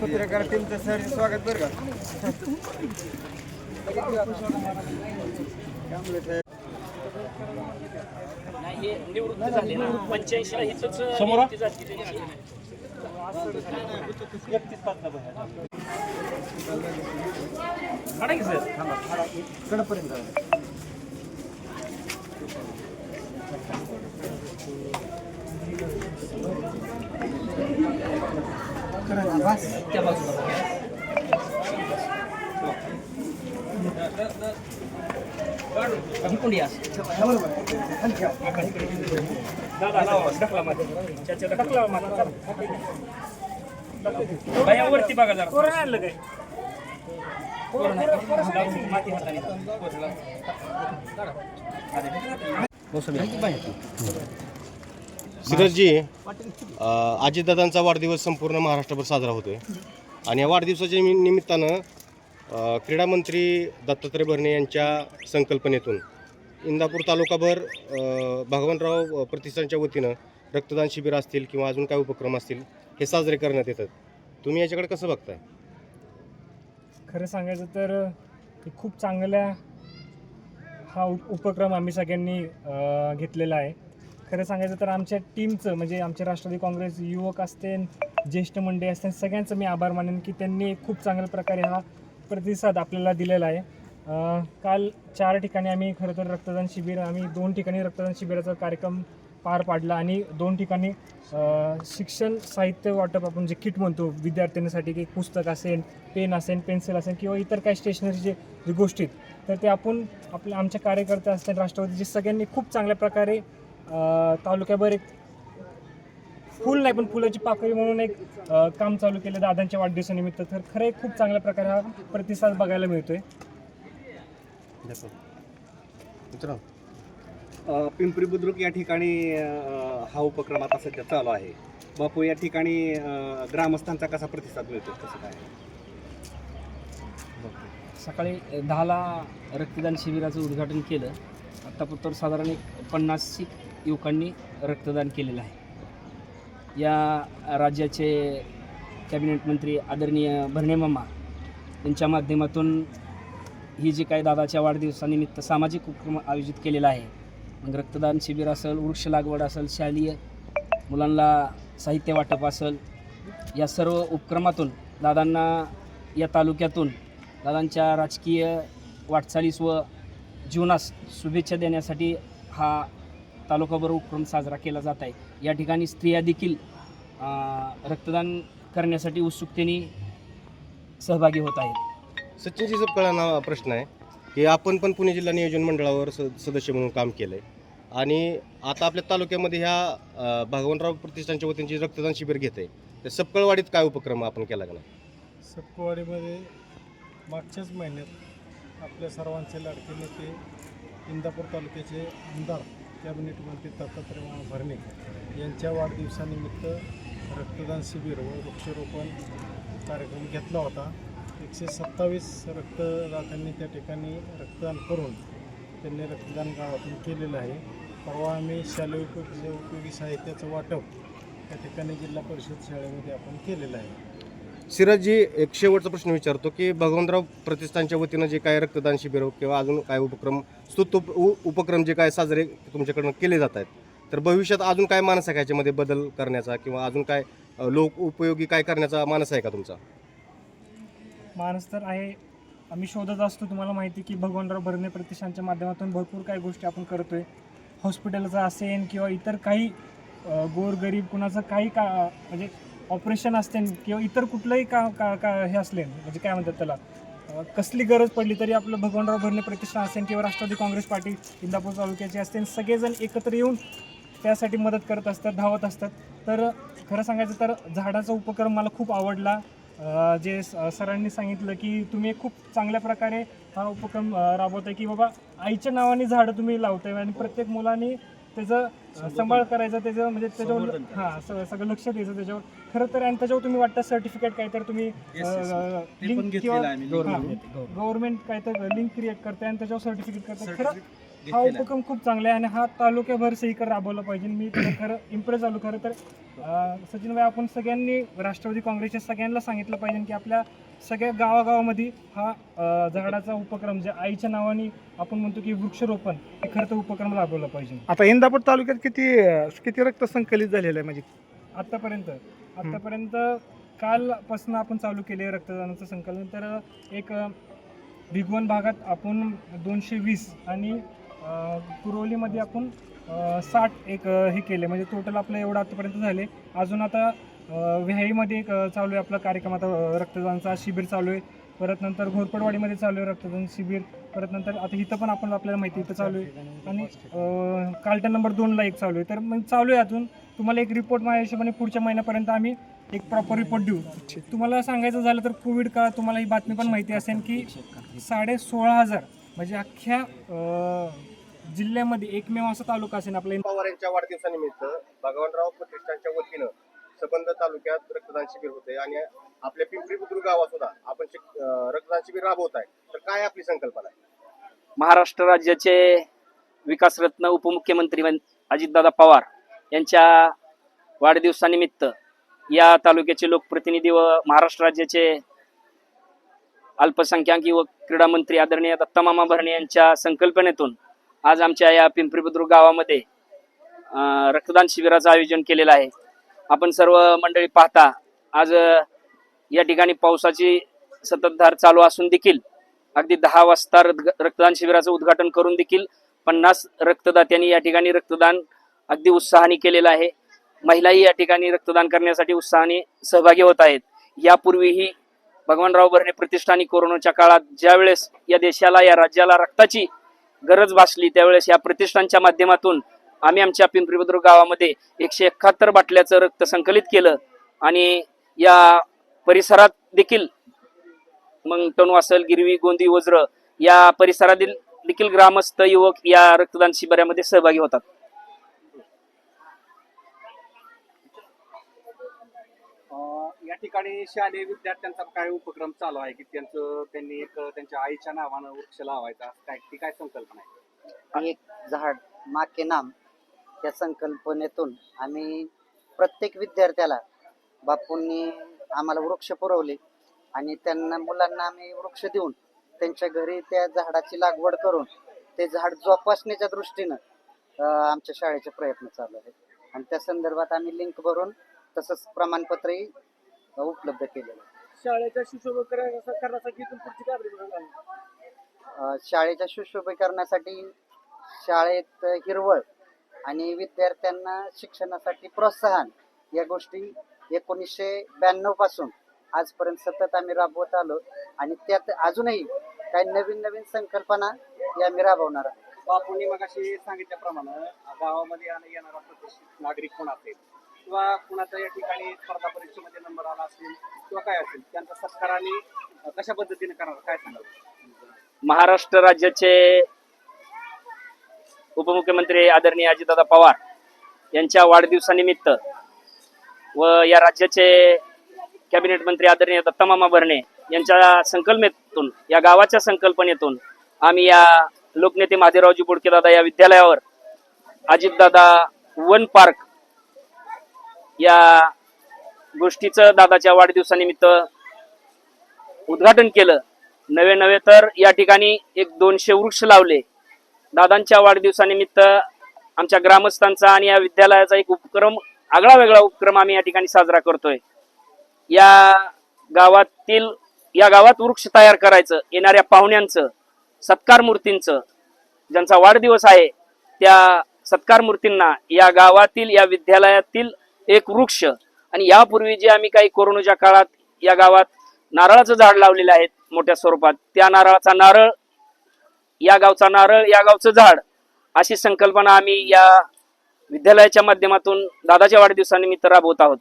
पत्रकार टीमचं सर स्वागत बरं का? नाही निवृत्त झाले ना. पंच्याऐंशी ला हिथंच निवृत्ती झाली त्यांची. काढा की सर. त्या बाजूला ही कोणी आहे? बाया, वरती बघा जरा कोरोना आणलं काय माती हाताने. सिरजजी अजितदादांचा वाढदिवस संपूर्ण महाराष्ट्रभर साजरा होतोय. आणि या वाढदिवसाच्या निमि- निमित्तानं अ, क्रीडा मंत्री दत्तात्रय भरणे यांच्या संकल्पनेतून इंदापूर तालुकाभर अ, भगवानराव प्रतिष्ठानच्या वतीनं रक्तदान शिबिर असतील किंवा अजून काय उपक्रम असतील हे साजरे करण्यात येतात. तुम्ही याच्याकडे कसं बघताय? खरं सांगायचं तर हे खूप चांगल्या हा उप- उपक्रम आम्ही सगळ्यांनी अ, घेतलेला आहे. खरं सांगायचं तर आमच्या टीमचं म्हणजे आमचे राष्ट्रवादी काँग्रेस युवक असतील ज्येष्ठ मंडळी असतील सगळ्यांचं मी आभार मानेन की त्यांनी खूप चांगल्या प्रकारे हा प्रतिसाद आपल्याला दिलेला आहे. काल चार ठिकाणी आम्ही खरं तर रक्तदान शिबिर आम्ही दोन ठिकाणी रक्तदान शिबिराचा कार्यक्रम पार पाडला आणि दोन ठिकाणी शिक्षण साहित्य वाटप आपण जे किट म्हणतो विद्यार्थ्यांसाठी की पुस्तक असेल पेन असेल पेन्सिल असेल किंवा इतर काही स्टेशनरी जे गोष्टी आहेत, तर ते आपण आपल्या आमच्या कार्यकर्ते असतील राष्ट्रवादीचे सगळ्यांनी खूप चांगल्या प्रकारे तालुक्याभर एक फुल नाही पण फुलाची पाकळी म्हणून एक अ, काम चालू केलं दादांच्या वाढदिवसानिमित्त तर खरं एक खूप चांगल्या प्रकारे हा प्रतिसाद बघायला मिळतोय. अ, पिंपरी बुद्रुक या ठिकाणी अ, हा उपक्रम आता सध्या चालू आहे. बापू या ठिकाणी अ, ग्रामस्थांचा कसा प्रतिसाद मिळतो कसं काय? सकाळी दहाला रक्तदान शिबिराचं उद्घाटन केलं. आत्तापर्यंत साधारण एक पन्नास युवकांनी रक्तदान केलेलं आहे. या राज्याचे कॅबिनेट मंत्री आदरणीय भरणे मामा यांच्या माध्यमातून ही जी काही दादाच्या वाढदिवसानिमित्त सामाजिक उपक्रम आयोजित केलेला आहे मग रक्तदान शिबिर असेल वृक्ष लागवड असेल शालेय मुलांना साहित्य वाटप असेल या सर्व उपक्रमातून दादांना या तालुक्यातून दादांच्या राजकीय वाटचालीस व जीवनास शुभेच्छा देण्यासाठी हा तालुकाभर उपक्रम साजरा केला जात आहे. या ठिकाणी स्त्रिया देखील रक्तदान करण्यासाठी उत्सुकतेने सहभागी होत आहेत. सचिनजी सपकाळांना प्रश्न आहे. की आपण पण पुणे जिल्हा नियोजन मंडळावर स सदस्य म्हणून काम केलं आहे आणि आता आपल्या तालुक्यामध्ये ह्या भगवानराव प्रतिष्ठानच्या वतीने जे रक्तदान शिबिर घेत आहे तर सपकळवाडीत काय उपक्रम आपण केला का नाही? सपकवाडीमध्ये मागच्याच महिन्यात आपल्या सर्वांचे लाडके नेते इंदापूर तालुक्याचे आमदार कॅबिनेट मंत्री दत्तात्रय भरणे यांच्या वाढदिवसानिमित्त रक्तदान शिबिर व वृक्षारोपण कार्यक्रम घेतला होता. एकशे सत्तावीस रक्तदात्यांनी त्या ठिकाणी रक्तदान करून त्यांनी रक्तदान गावातून केलेलं आहे. परवा आम्ही शालेय उपयोगी उपयोगी साहित्याचं वाटप त्या ठिकाणी जिल्हा परिषद शाळेमध्ये आपण केलेलं आहे. सिराजजी एक शेवटचा प्रश्न विचारतो की भगवंतराव प्रतिष्ठानच्या वतीनं जे काय रक्तदान शिबिर हो किंवा अजून काय उपक्रम स्तुत उप- उ- उपक्रम जे काय साजरे तुमच्याकडनं केले जात आहेत तर भविष्यात अजून काय मानस आहे का याच्यामध्ये बदल करण्याचा किंवा अजून काय लोक उपयोगी काय करण्याचा मानस आहे का तुमचा? मानस तर आहे. आम्ही शोधत असतो तुम्हाला माहिती की भगवानराव भरणे प्रतिष्ठानच्या माध्यमातून भरपूर काही गोष्टी आपण करतोय. हॉस्पिटलचं असेल किंवा इतर काही गोरगरीब कुणाचं काही का म्हणजे ऑपरेशन असते किंवा इतर कुठलंही का का का हे असले म्हणजे काय म्हणतात त्याला कसली गरज पडली तरी आपलं भगवानराव भरणे प्रतिष्ठान असेल किंवा राष्ट्रवादी काँग्रेस पार्टी इंदापूर तालुक्याची असतील सगळेजण एकत्र येऊन त्यासाठी मदत करत असतात धावत असतात. तर खरं सांगायचं तर झाडाचा उपक्रम मला खूप आवडला. जे स- सरांनी सांगितलं की तुम्ही खूप चांगल्या प्रकारे हा उपक्रम राबवताय की बाबा आईच्या नावाने झाडं तुम्ही लावताय आणि प्रत्येक मुलाने त्याचं सांभाळ करायचं. त्याचं म्हणजे त्याच्यावर हां सगळं लक्ष द्यायचं त्याच्यावर. खरं तर आणि त्याच्यावर तुम्ही वाटतं सर्टिफिकेट काय तर तुम्ही लिंक किंवा गव्हर्नमेंट काय तर लिंक क्रिएट करताय आणि त्याच्यावर सर्टिफिकेट करताय. खरं हा उपक्रम खूप चांगला आहे आणि हा तालुक्याभर सहीकर राबवला पाहिजे. मी खरं इम्प्रेस झालो. खरं तर सचिन भाई आपण सगळ्यांनी राष्ट्रवादी काँग्रेसच्या सगळ्यांना सांगितलं पाहिजे की आपल्या सगळ्या गावागावामध्ये हा अं, झाडाचा उपक्रम जे आईच्या नावाने आपण म्हणतो की वृक्षरोपण हे खरं तर उपक्रम राबवला पाहिजे. आता इंदापूर तालुक्यात किती अं, किती रक्त संकलित झालेलं आहे म्हणजे? आत्तापर्यंत आत्तापर्यंत कालपासून आपण चालू केले रक्तदानाचं संकलन. तर एक अ, भिगवण भागात आपण दोनशे वीस आणि अ, कुरोलीमध्ये आपण साठ एक अ, हे केले. म्हणजे टोटल आपलं एवढं आतापर्यंत झाले. अजून आता अ, एक चालू आहे आपला कार्यक्रम. आता रक्तदानचा शिबिर चालू आहे. परत नंतर घोरपडवाडीमध्ये चालू आहे रक्तदान शिबिर. परत नंतर आता इथं पण आपण आपल्याला माहिती इथं चालू आहे. आणि कालटन नंबर दोनला एक चालू आहे. तर मग चालू आहे अजून. तुम्हाला एक रिपोर्ट माझ्या हिशोबाने पुढच्या महिन्यापर्यंत आम्ही एक प्रॉपर रिपोर्ट देऊ. तुम्हाला सांगायचं झालं तर कोविड काळात तुम्हाला ही बातमी पण माहिती असेल की साडे सोळा हजार म्हणजे अख्ख्या जिल्ह्यामध्ये एकमेव असा तालुका असेल आपल्या पवार यांच्या वाढदिवसानिमित्त भगवानराव प्रतिष्ठानच्या वतीनं सबंध तालुक्यात रक्तदान शिबिर होते आणि आपल्या पिंपरी बुद्रुक गावात सुद्धा आपण शिक- अं, रक्तदान शिबिर राबवत आहे. तर काय आपली संकल्पना आहे? महाराष्ट्र राज्याचे विकासरत्न उपमुख्यमंत्री वन- अजितदादा पवार यांच्या वाढदिवसानिमित्त या तालुक्याचे लोकप्रतिनिधी व महाराष्ट्र राज्याचे अल्पसंख्याक युवक क्रीडा मंत्री आदरणीय दत्तामामा भरणे यांच्या संकल्पनेतून आज आमच्या या पिंपरी बुद्रुक गावामध्ये अं, रक्तदान शिबिराचं आयोजन केलेलं आहे. आपण सर्व मंडळी पाहता आज या ठिकाणी पावसाची सततधार चालू असून देखील अगदी दहा वाजता रक्तदान शिबिराचं उद्घाटन करून देखील पन्नास रक्तदात्यांनी या ठिकाणी रक्तदान अगदी उत्साहाने केलेलं आहे. महिलाही या ठिकाणी रक्तदान करण्यासाठी उत्साहाने सहभागी होत आहेत. यापूर्वीही भगवानराव भरणे प्रतिष्ठानी कोरोनाच्या काळात ज्यावेळेस या देशाला या राज्याला रक्ताची गरज भासली त्यावेळेस या प्रतिष्ठानच्या माध्यमातून आम्ही आमच्या पिंपरी बुद्रुक गावामध्ये एकशे एकाहत्तर बाटल्याचं रक्त संकलित केलं आणि या परिसरात देखील मग टणू असेल गिरवी गोंदी वज्र या परिसरातील देखील ग्रामस्थ युवक या रक्तदान शिबिरामध्ये सहभागी होतात. अं, या ठिकाणी शालेय विद्यार्थ्यांचा काय उपक्रम चालू आहे? की त्यांचं त्यांनी एक त्यांच्या आईच्या नावानं वृक्ष लावायचा काय ती काय संकल्पना आहे? एक झाड माँ के नाम. या संकल्पनेतून आम्ही प्रत्येक विद्यार्थ्याला बापूंनी आम्हाला वृक्ष पुरवले आणि त्यांना मुलांना आम्ही वृक्ष देऊन त्यांच्या घरी त्या झाडाची लागवड करून ते झाड जोपासण्याच्या दृष्टीनं आमच्या शाळेचे प्रयत्न चालू आहेत. आणि त्या संदर्भात आम्ही लिंक भरून तसंच प्रमाणपत्रही उपलब्ध केलेलं आहे. शाळेच्या पुढची अ, शाळेच्या सुशोभीकरणासाठी शाळेत हिरवळ आणि विद्यार्थ्यांना शिक्षणासाठी प्रोत्साहन. या गोष्टी एकोणीसशे ब्याण्णवपासून आजपर्यंत सतत आम्ही राबवत आलो आणि त्यात अजूनही काही नवीन नवीन संकल्पना या आम्ही राबवणार आहोत. बापूंनी मग अशी सांगितल्याप्रमाणे गावामध्ये येणा- येणारा प्रतिष्ठित नागरिक कोण असेल किंवा कुणाचा या ठिकाणी स्पर्धा परीक्षेमध्ये नंबर आला असेल किंवा काय असेल त्यांचा सत्काराने कशा पद्धतीने करणार काय सांगाल? महाराष्ट्र राज्याचे उपमुख्यमंत्री आदरणीय अजितदादा पवार यांच्या वाढदिवसानिमित्त व या राज्याचे कॅबिनेट मंत्री आदरणीय दत्तामामा भरणे यांच्या संकल्पनेतून या गावाच्या संकल्पनेतून आम्ही या लोकनेते महादेवरावजी बोडके दादा या विद्यालयावर अजितदादा वन पार्क या गोष्टीचं दादाच्या वाढदिवसानिमित्त उद्घाटन केलं. नवे नवे तर या ठिकाणी एक दोनशे वृक्ष लावले. दादांच्या वाढदिवसानिमित्त आमच्या ग्रामस्थांचा आणि या विद्यालयाचा एक उपक्रम आगळा वेगळा उपक्रम आम्ही या ठिकाणी साजरा करतोय. या गावातील या गावात वृक्ष तयार करायचं येणाऱ्या पाहुण्यांचं सत्कार मूर्तींचं ज्यांचा वाढदिवस आहे त्या सत्कार मूर्तींना या गावातील या विद्यालयातील एक वृक्ष आणि यापूर्वी जे आम्ही काही कोरोनाच्या काळात या गावात नारळाचं झाड लावलेलं आहे मोठ्या स्वरूपात त्या नारळाचा नारळ या गावचा नारळ या गावचं झाड अशी संकल्पना आम्ही या विद्यालयाच्या माध्यमातून दादाच्या वाढदिवसानिमित्त राबवत आहोत.